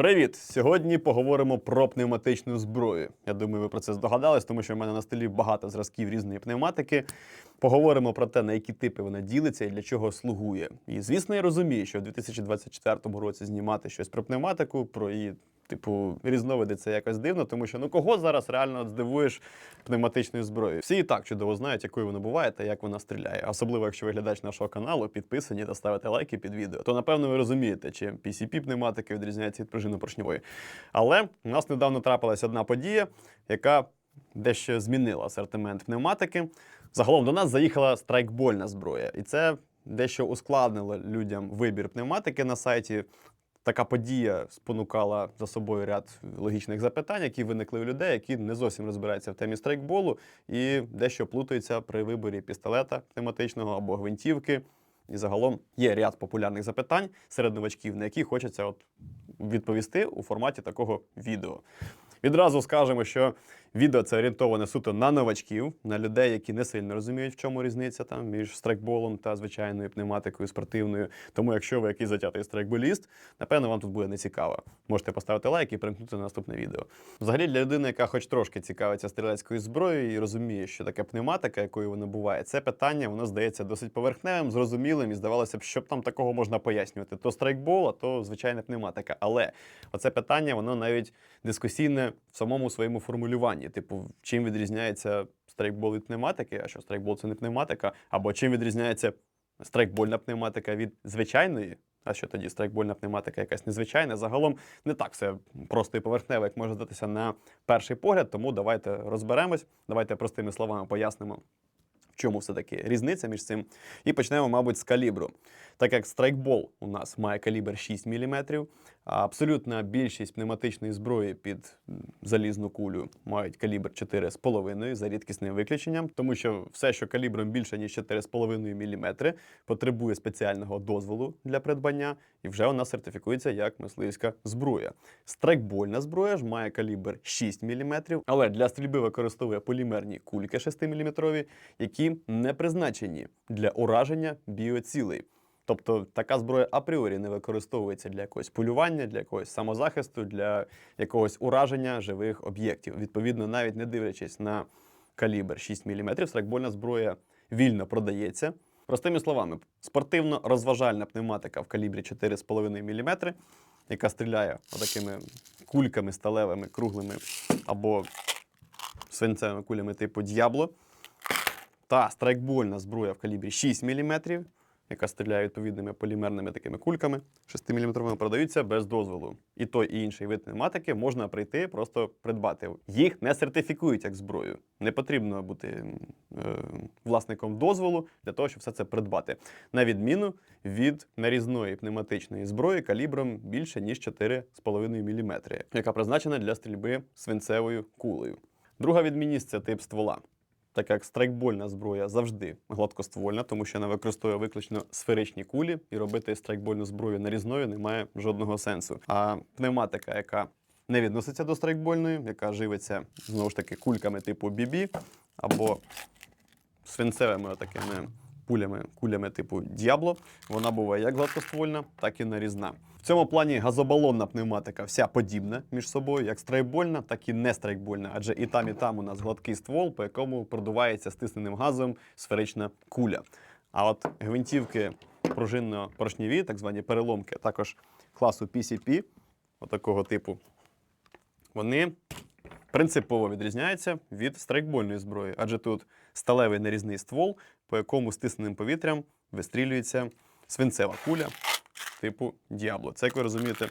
Привіт! Сьогодні поговоримо про пневматичну зброю. Я думаю, ви про це здогадались, тому що в мене на столі багато зразків різної пневматики. Поговоримо про те, на які типи вона ділиться і для чого слугує. І звісно, я розумію, що в 2024 році знімати щось про пневматику, про її. Типу, різновиди це якось дивно, тому що ну кого зараз реально здивуєш пневматичною зброєю? Всі і так чудово знають, якою вона буває та як вона стріляє. Особливо, якщо ви глядач нашого каналу, підписані та ставите лайки під відео, то напевно ви розумієте, чим PCP пневматики відрізняється від пружинно-поршньової. Але у нас недавно трапилась одна подія, яка дещо змінила асортимент пневматики. Загалом до нас заїхала страйкбольна зброя, і це дещо ускладнило людям вибір пневматики на сайті. Така подія спонукала за собою ряд логічних запитань, які виникли у людей, які не зовсім розбираються в темі страйкболу і дещо плутаються при виборі пістолета пневматичного або гвинтівки. І загалом є ряд популярних запитань серед новачків, на які хочеться от відповісти у форматі такого відео. Відразу скажемо, що відео це орієнтоване суто на новачків, на людей, які не сильно розуміють, в чому різниця там між страйкболом та звичайною пневматикою спортивною. Тому, якщо ви якийсь затятий страйкболіст, напевно, вам тут буде не цікаво. Можете поставити лайк і перемкнути на наступне відео. Взагалі, для людини, яка хоч трошки цікавиться стрілецькою зброєю і розуміє, що таке пневматика, якою вона буває, це питання воно здається досить поверхневим, зрозумілим, і здавалося б, що там такого можна пояснювати. То страйкбол, а то звичайна пневматика. Але оце питання, воно навіть дискусійне в самому своєму формулюванні. Типу, чим відрізняється страйкбол від пневматики, а що страйкбол це не пневматика, або чим відрізняється страйкбольна пневматика від звичайної. А що тоді страйкбольна пневматика якась незвичайна? Загалом не так все просто і поверхнево, як може здатися на перший погляд. Тому давайте розберемось, давайте простими словами пояснимо, в чому все-таки різниця між цим. І почнемо, мабуть, з калібру. Так як страйкбол у нас має калібр 6 мм, абсолютна більшість пневматичної зброї під залізну кулю мають калібр 4,5 за рідкісним виключенням, тому що все, що калібром більше ніж 4,5 мм, потребує спеціального дозволу для придбання, і вже вона сертифікується як мисливська зброя. Страйкбольна зброя ж має калібр 6 мм, але для стрільби використовує полімерні кульки 6 мм, які не призначені для ураження біоцілей. Тобто така зброя апріорі не використовується для якогось полювання, для якогось самозахисту, для якогось ураження живих об'єктів. Відповідно, навіть не дивлячись на калібр 6 мм, страйкбольна зброя вільно продається. Простими словами, спортивно-розважальна пневматика в калібрі 4,5 мм, яка стріляє отакими кульками сталевими, круглими або свинцевими кулями типу Д'ябло, та страйкбольна зброя в калібрі 6 мм, яка стріляє відповідними полімерними такими кульками 6-мм, продаються без дозволу. І той, і інший вид пневматики можна прийти, просто придбати. Їх не сертифікують як зброю. Не потрібно бути е, власником дозволу для того, щоб все це придбати. На відміну від нарізної пневматичної зброї калібром більше ніж 4,5 мм, яка призначена для стрільби свинцевою кулею. Друга відмінність це тип ствола так як страйкбольна зброя завжди гладкоствольна, тому що вона використовує виключно сферичні кулі, і робити страйкбольну зброю нарізною немає жодного сенсу. А пневматика, яка не відноситься до страйкбольної, яка живиться знову ж таки кульками типу BB або свинцевими такими пулями, кулями типу Д'ябло, вона буває як гладкоствольна, так і нарізна. В цьому плані газобалонна пневматика вся подібна між собою, як страйкбольна, так і не страйкбольна, адже і там, і там у нас гладкий ствол, по якому продувається стисненим газом сферична куля. А от гвинтівки пружинно-поршневі, так звані переломки, також класу PCP, отакого типу, вони принципово відрізняються від страйкбольної зброї, адже тут сталевий нарізний ствол, по якому стисненим повітрям вистрілюється свинцева куля типу Діабло. Це, як ви розумієте,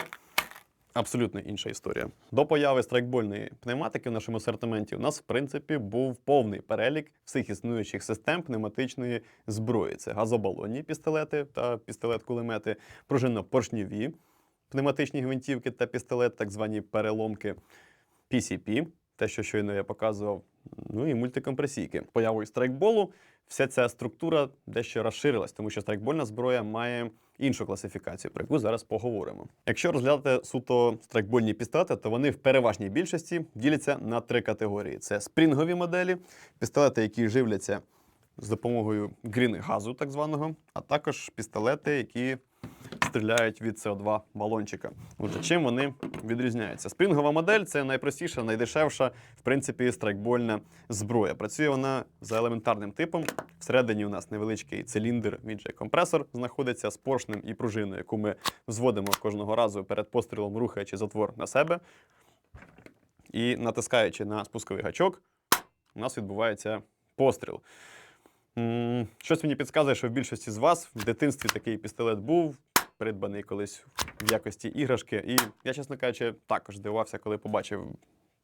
абсолютно інша історія. До появи страйкбольної пневматики в нашому асортименті у нас, в принципі, був повний перелік всіх існуючих систем пневматичної зброї. Це газобалонні пістолети та пістолет-кулемети, пружинно-поршневі пневматичні гвинтівки та пістолет, так звані переломки, PCP, те, що щойно я показував, ну і мультикомпресійки. Появою страйкболу вся ця структура дещо розширилась, тому що страйкбольна зброя має іншу класифікацію, про яку зараз поговоримо. Якщо розглядати суто страйкбольні пістолети, то вони в переважній більшості діляться на три категорії: це спрінгові моделі, пістолети, які живляться з допомогою грін газу, так званого, а також пістолети, які стріляють від СО2 балончика. Отже, чим вони відрізняються? Спрінгова модель це найпростіша, найдешевша, в принципі, страйкбольна зброя. Працює вона за елементарним типом. Всередині у нас невеличкий циліндр, він же компресор, знаходиться з поршнем і пружиною, яку ми взводимо кожного разу перед пострілом, рухаючи затвор на себе. І натискаючи на спусковий гачок, у нас відбувається постріл. Щось мені підказує, що в більшості з вас в дитинстві такий пістолет був, придбаний колись в якості іграшки. І я, чесно кажучи, також здивувався, коли побачив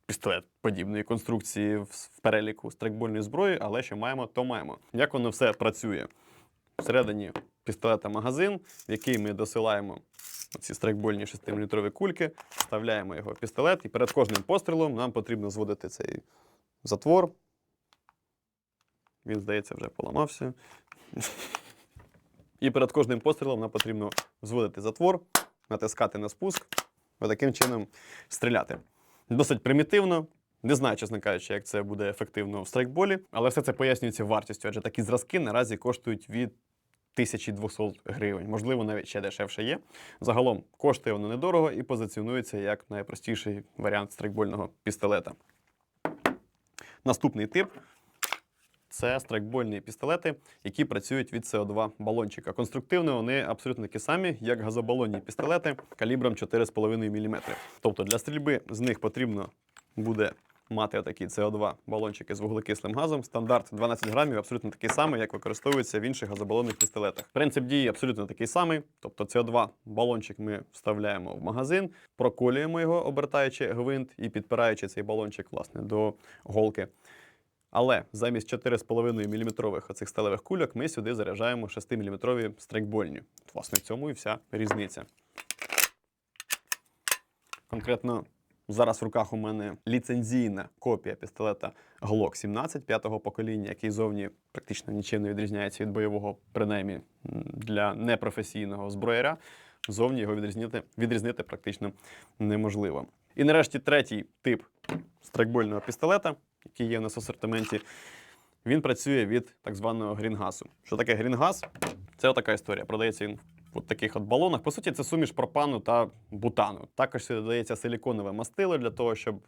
пістолет подібної конструкції в, в переліку страйкбольної зброї, але що маємо, то маємо. Як воно все працює? Всередині пістолета магазин, в який ми досилаємо ці страйкбольні 6-мм кульки, вставляємо його в пістолет, і перед кожним пострілом нам потрібно зводити цей затвор. Він, здається, вже поламався. І перед кожним пострілом нам потрібно зводити затвор, натискати на спуск, таким чином стріляти. Досить примітивно. Не знаю, чесно кажучи, як це буде ефективно в страйкболі, але все це пояснюється вартістю, адже такі зразки наразі коштують від 1200 гривень, можливо, навіть ще дешевше є. Загалом коштує воно недорого і позиціонується як найпростіший варіант страйкбольного пістолета. Наступний тип це страйкбольні пістолети, які працюють від СО2 балончика. Конструктивно вони абсолютно такі самі, як газобалонні пістолети калібром 4,5 мм. Тобто для стрільби з них потрібно буде мати отакі СО2 балончики з вуглекислим газом. Стандарт 12 грамів абсолютно такий самий, як використовується в інших газобалонних пістолетах. Принцип дії абсолютно такий самий. Тобто СО2 балончик ми вставляємо в магазин, проколюємо його, обертаючи гвинт і підпираючи цей балончик власне до голки. Але замість 4,5 мм оцих сталевих кульок ми сюди заряджаємо 6-мм страйкбольні. Власне, в цьому і вся різниця. Конкретно зараз в руках у мене ліцензійна копія пістолета Glock 17 п'ятого покоління, який зовні практично нічим не відрізняється від бойового, принаймні для непрофесійного зброяря. Зовні його відрізнити, відрізнити практично неможливо. І нарешті третій тип страйкбольного пістолета, який є у нас в асортименті, він працює від так званого грінгасу. Що таке грінгас? Це така історія. Продається він в таких от балонах. По суті, це суміш пропану та бутану. Також додається силіконове мастило для того, щоб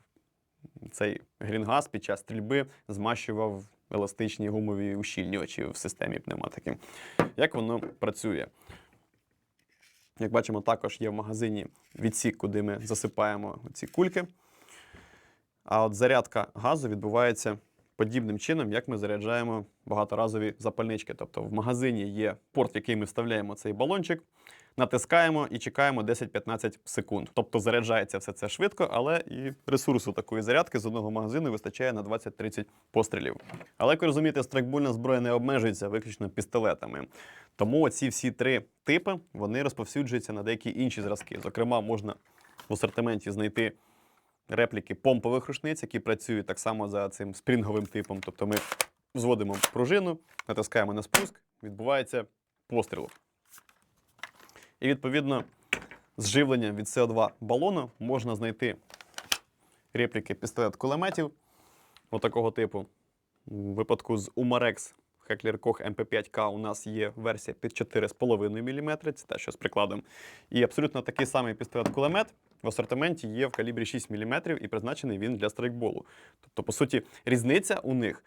цей грінгас під час стрільби змащував еластичні гумові ущільнювачі в системі пневматики. Як воно працює? Як бачимо, також є в магазині відсік, куди ми засипаємо ці кульки. А от зарядка газу відбувається подібним чином, як ми заряджаємо багаторазові запальнички. Тобто в магазині є порт, в який ми вставляємо цей балончик, натискаємо і чекаємо 10-15 секунд. Тобто заряджається все це швидко, але і ресурсу такої зарядки з одного магазину вистачає на 20-30 пострілів. Але як ви розумієте, страйкбольна зброя не обмежується виключно пістолетами. Тому ці всі три типи вони розповсюджуються на деякі інші зразки. Зокрема, можна в асортименті знайти репліки помпових рушниць, які працюють так само за цим спрінговим типом. Тобто ми взводимо пружину, натискаємо на спуск, відбувається постріл. І відповідно з живленням від СО2 балону можна знайти репліки пістолет-кулеметів отакого типу. В випадку з Umarex Heckler Koch MP5K у нас є версія під 4,5 мм, це те, що з прикладом. І абсолютно такий самий пістолет-кулемет в асортименті є в калібрі 6 мм і призначений він для страйкболу. Тобто, по суті, різниця у них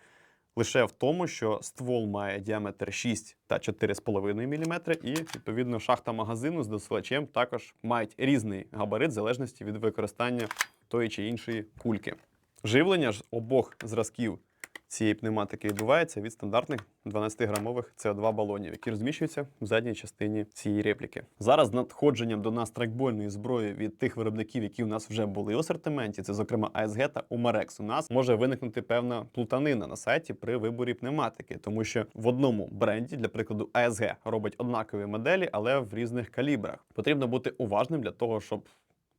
лише в тому, що ствол має діаметр 6 та 4,5 мм, і відповідно шахта магазину з досилачем також мають різний габарит в залежності від використання тої чи іншої кульки. Живлення ж обох зразків цієї пневматики відбувається від стандартних 12-грамових CO2 балонів, які розміщуються в задній частині цієї репліки. Зараз з надходженням до нас трекбольної зброї від тих виробників, які у нас вже були в асортименті, це зокрема ASG та Umarex, у нас може виникнути певна плутанина на сайті при виборі пневматики, тому що в одному бренді, для прикладу, ASG робить однакові моделі, але в різних калібрах. Потрібно бути уважним для того, щоб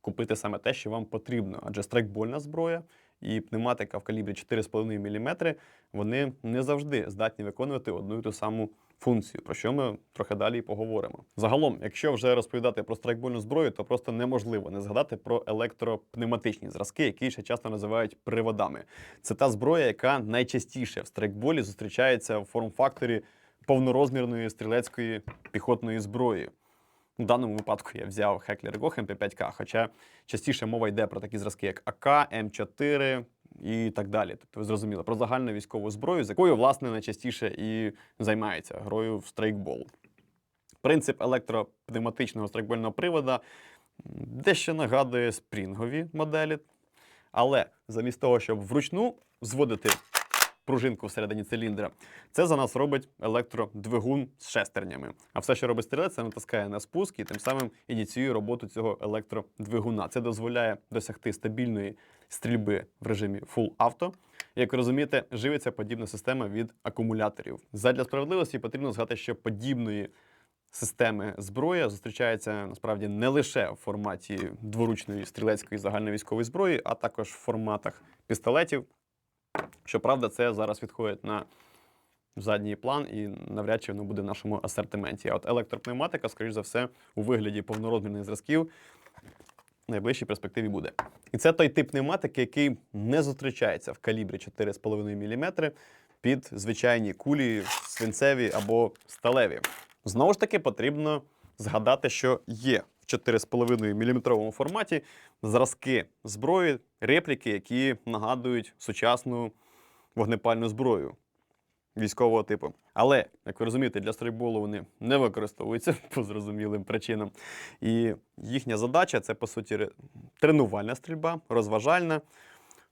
купити саме те, що вам потрібно, адже страйкбольна зброя і пневматика в калібрі 4,5 мм, вони не завжди здатні виконувати одну і ту саму функцію, про що ми трохи далі і поговоримо. Загалом, якщо вже розповідати про страйкбольну зброю, то просто неможливо не згадати про електропневматичні зразки, які ще часто називають приводами. Це та зброя, яка найчастіше в страйкболі зустрічається в форм-факторі повнорозмірної стрілецької піхотної зброї. В даному випадку я взяв Heckler Koch MP5K, хоча частіше мова йде про такі зразки, як АК, М4 і так далі. Тобто, ви зрозуміли, про загальну військову зброю, з якою, власне, найчастіше і займається грою в страйкбол. Принцип електропневматичного страйкбольного привода дещо нагадує спрінгові моделі, але замість того, щоб вручну зводити пружинку всередині циліндра, це за нас робить електродвигун з шестернями. А все, що робить стрілець, це натискає на спуск і тим самим ініціює роботу цього електродвигуна. Це дозволяє досягти стабільної стрільби в режимі Full Auto. Як ви розумієте, живиться подібна система від акумуляторів. Задля справедливості потрібно згадати, що подібної системи зброя зустрічається насправді не лише в форматі дворучної стрілецької загальновійськової зброї, а також в форматах пістолетів. Щоправда, це зараз відходить на задній план і навряд чи воно буде в нашому асортименті. А от електропневматика, скоріш за все, у вигляді повнорозмірних зразків в найближчій перспективі буде. І це той тип пневматики, який не зустрічається в калібрі 4,5 мм під звичайні кулі, свинцеві або сталеві. Знову ж таки, потрібно згадати, що є 4,5 мм форматі зразки зброї, репліки, які нагадують сучасну вогнепальну зброю військового типу. Але, як ви розумієте, для стрейкболу вони не використовуються по зрозумілим причинам. І їхня задача це, по суті, тренувальна стрільба, розважальна.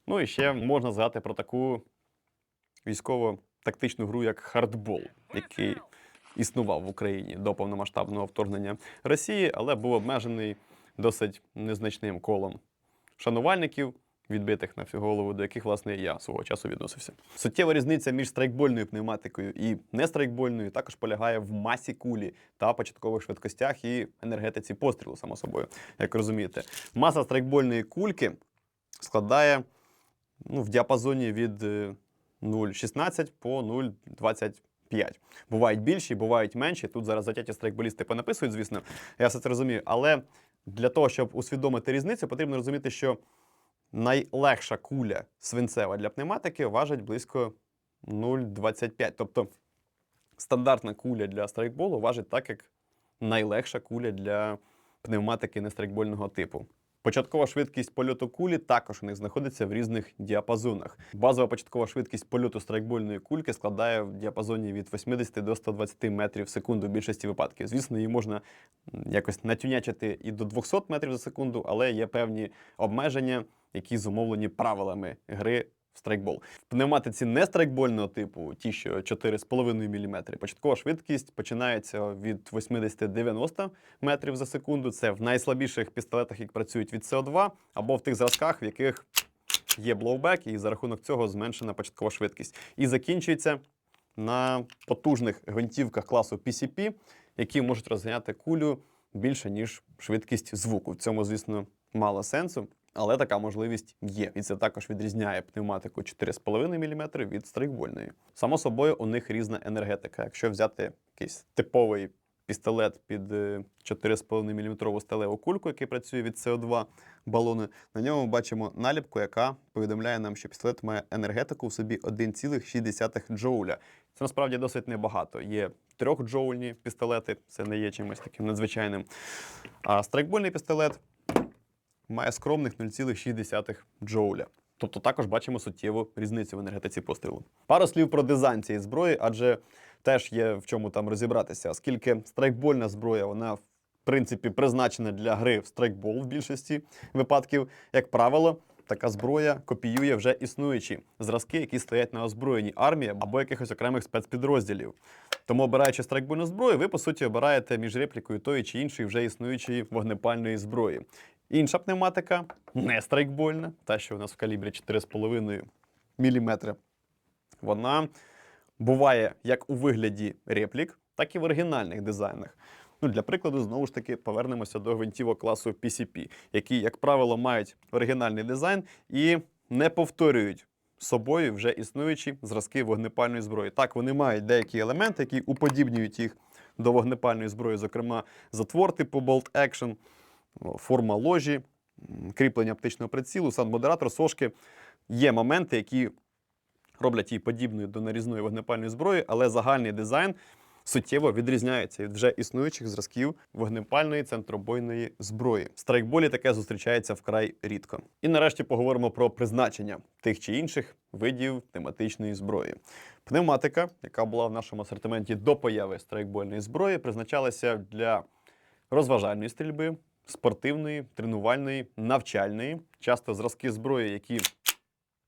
Ну і ще можна згадати про таку військово-тактичну гру, як хардбол, який існував в Україні до повномасштабного вторгнення Росії, але був обмежений досить незначним колом шанувальників, відбитих на всю голову, до яких, власне, я свого часу відносився. Суттєва різниця між страйкбольною пневматикою і нестрайкбольною також полягає в масі кулі та початкових швидкостях і енергетиці пострілу, само собою, як розумієте. Маса страйкбольної кульки складає ну, в діапазоні від е, 0,16 по 0,25. Бувають більші, бувають менші. Тут зараз затяті страйкболісти понаписують, звісно, я все це розумію. Але для того, щоб усвідомити різницю, потрібно розуміти, що найлегша куля свинцева для пневматики важить близько 0,25. Тобто стандартна куля для страйкболу важить так, як найлегша куля для пневматики нестрайкбольного типу. Початкова швидкість польоту кулі також у них знаходиться в різних діапазонах. Базова початкова швидкість польоту страйкбольної кульки складає в діапазоні від 80 до 120 метрів в секунду в більшості випадків. Звісно, її можна якось натюнячити і до 200 метрів за секунду, але є певні обмеження, які зумовлені правилами гри страйкбол. В пневматиці не страйкбольного типу, ті, що 4,5 мм, початкова швидкість починається від 80-90 метрів за секунду. Це в найслабіших пістолетах, які працюють від СО2, або в тих зразках, в яких є блоубек, і за рахунок цього зменшена початкова швидкість. І закінчується на потужних гвинтівках класу PCP, які можуть розганяти кулю більше, ніж швидкість звуку. В цьому, звісно, мало сенсу. Але така можливість є, і це також відрізняє пневматику 4,5 мм від страйкбольної. Само собою, у них різна енергетика. Якщо взяти якийсь типовий пістолет під е, 4,5 мм сталеву кульку, який працює від СО2 балони, на ньому бачимо наліпку, яка повідомляє нам, що пістолет має енергетику в собі 1,6 джоуля. Це насправді досить небагато. Є трьохджоульні пістолети, це не є чимось таким надзвичайним. А страйкбольний пістолет має скромних 0,6 джоуля. Тобто також бачимо суттєву різницю в енергетиці пострілу. Пару слів про дизайн цієї зброї, адже теж є в чому там розібратися, оскільки страйкбольна зброя, вона в принципі призначена для гри в страйкбол в більшості випадків. Як правило, така зброя копіює вже існуючі зразки, які стоять на озброєній армії або якихось окремих спецпідрозділів. Тому, обираючи страйкбольну зброю, ви по суті обираєте між реплікою тої чи іншої вже існуючої вогнепальної зброї. Інша пневматика не страйкбольна, та що у нас в калібрі 4,5 мм. Вона буває як у вигляді реплік, так і в оригінальних дизайнах. Ну, для прикладу, знову ж таки, повернемося до гвинтівок класу PCP, які, як правило, мають оригінальний дизайн і не повторюють собою вже існуючі зразки вогнепальної зброї. Так, вони мають деякі елементи, які уподібнюють їх до вогнепальної зброї, зокрема, затвор типу Bolt Action, форма ложі, кріплення оптичного прицілу, санд-модератор, сошки. Є моменти, які роблять її подібною до нарізної вогнепальної зброї, але загальний дизайн суттєво відрізняється від вже існуючих зразків вогнепальної центробойної зброї. Страйкболі таке зустрічається вкрай рідко. І нарешті поговоримо про призначення тих чи інших видів тематичної зброї. Пневматика, яка була в нашому асортименті до появи страйкбольної зброї, призначалася для розважальної стрільби, спортивної, тренувальної, навчальної. Часто зразки зброї, які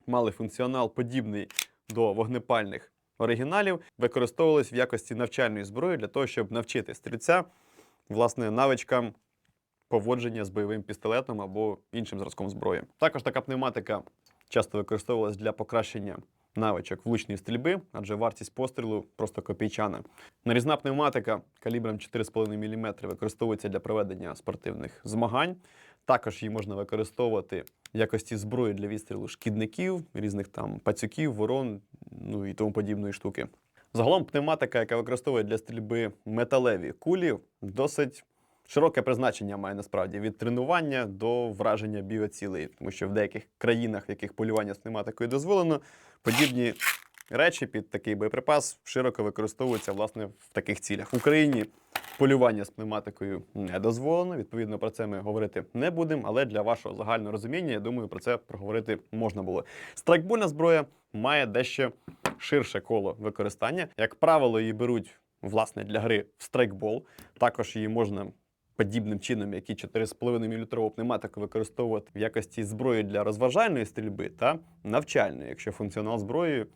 мали функціонал подібний до вогнепальних оригіналів, використовувались в якості навчальної зброї для того, щоб навчити стрільця власне навичкам поводження з бойовим пістолетом або іншим зразком зброї. Також така пневматика часто використовувалась для покращення навичок влучної стрільби, адже вартість пострілу просто копійчана. Нарізна пневматика калібром 4,5 мм використовується для проведення спортивних змагань. Також її можна використовувати в якості зброї для відстрілу шкідників, різних там пацюків, ворон, ну і тому подібної штуки. Загалом пневматика, яка використовує для стрільби металеві кулі, досить широке призначення має насправді від тренування до враження біоцілей, тому що в деяких країнах, в яких полювання з пневматикою дозволено, подібні речі під такий боєприпас широко використовуються власне в таких цілях. В Україні полювання з пневматикою не дозволено. Відповідно, про це ми говорити не будемо, але для вашого загального розуміння, я думаю, про це проговорити можна було. Страйкбольна зброя має дещо ширше коло використання. Як правило, її беруть власне для гри в страйкбол. Також її можна подібним чином, як і 4,5 мм пневматику використовувати в якості зброї для розважальної стрільби та навчальної, якщо функціонал зброї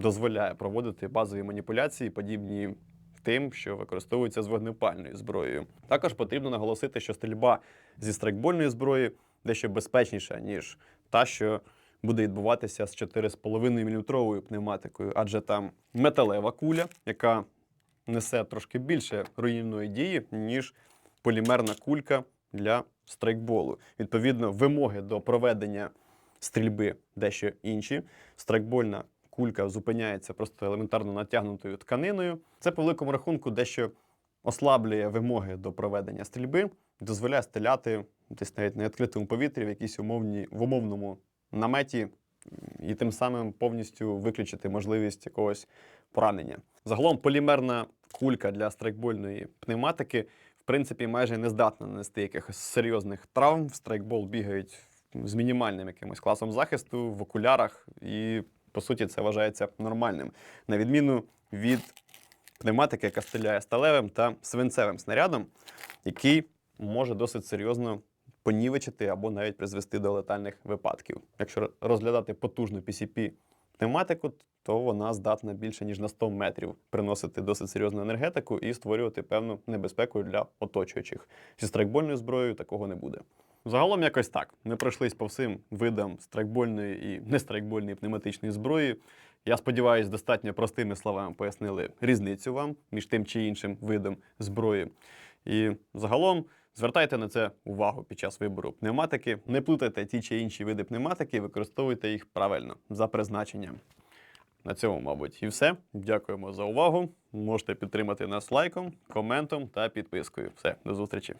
дозволяє проводити базові маніпуляції, подібні тим, що використовується з вогнепальною зброєю. Також потрібно наголосити, що стрільба зі страйкбольної зброї дещо безпечніша, ніж та, що буде відбуватися з 4,5 мм пневматикою, адже там металева куля, яка несе трошки більше руйнівної дії, ніж полімерна кулька для страйкболу. Відповідно, вимоги до проведення стрільби дещо інші. Страйкбольна кулька зупиняється просто елементарно натягнутою тканиною. Це по великому рахунку дещо ослаблює вимоги до проведення стрільби, дозволяє стріляти десь навіть на відкритому повітрі в якійсь умовній, в умовному наметі, і тим самим повністю виключити можливість якогось поранення. Загалом полімерна кулька для страйкбольної пневматики в принципі майже не здатна нанести якихось серйозних травм. В страйкбол бігають з мінімальним якимось класом захисту в окулярах, і по суті це вважається нормальним, на відміну від пневматики, яка стріляє сталевим та свинцевим снарядом, який може досить серйозно понівечити або навіть призвести до летальних випадків. Якщо розглядати потужну PCP пневматику, то вона здатна більше ніж на 100 метрів приносити досить серйозну енергетику і створювати певну небезпеку для оточуючих. Зі страйкбольною зброєю такого не буде. Загалом якось так. Ми пройшлись по всім видам страйкбольної і нестрайкбольної пневматичної зброї. Я сподіваюся, достатньо простими словами пояснили різницю вам між тим чи іншим видом зброї. І загалом звертайте на це увагу під час вибору пневматики. Не плутайте ті чи інші види пневматики, використовуйте їх правильно за призначенням. На цьому, мабуть, і все. Дякуємо за увагу. Можете підтримати нас лайком, коментом та підпискою. Все, до зустрічі.